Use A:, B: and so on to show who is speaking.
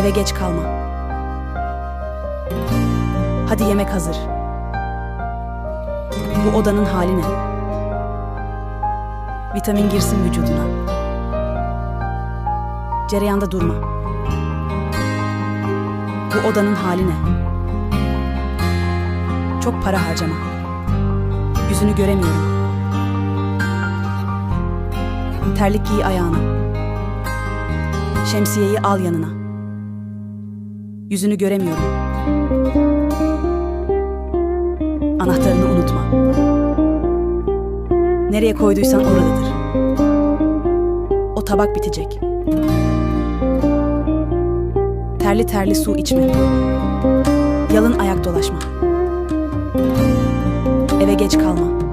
A: Eve geç kalma. Hadi yemek hazır. Bu odanın hali ne? Vitamin girsin vücuduna. Cereyanda durma. Bu odanın hali ne? Çok para harcama. Yüzünü göremiyorum. Terlik giy ayağına. Şemsiyeyi al yanına. Yüzünü göremiyorum. Anahtarını unutma. Nereye koyduysan oradadır. O tabak bitecek. Terli terli su içme. Yalın ayak dolaşma. Eve geç kalma.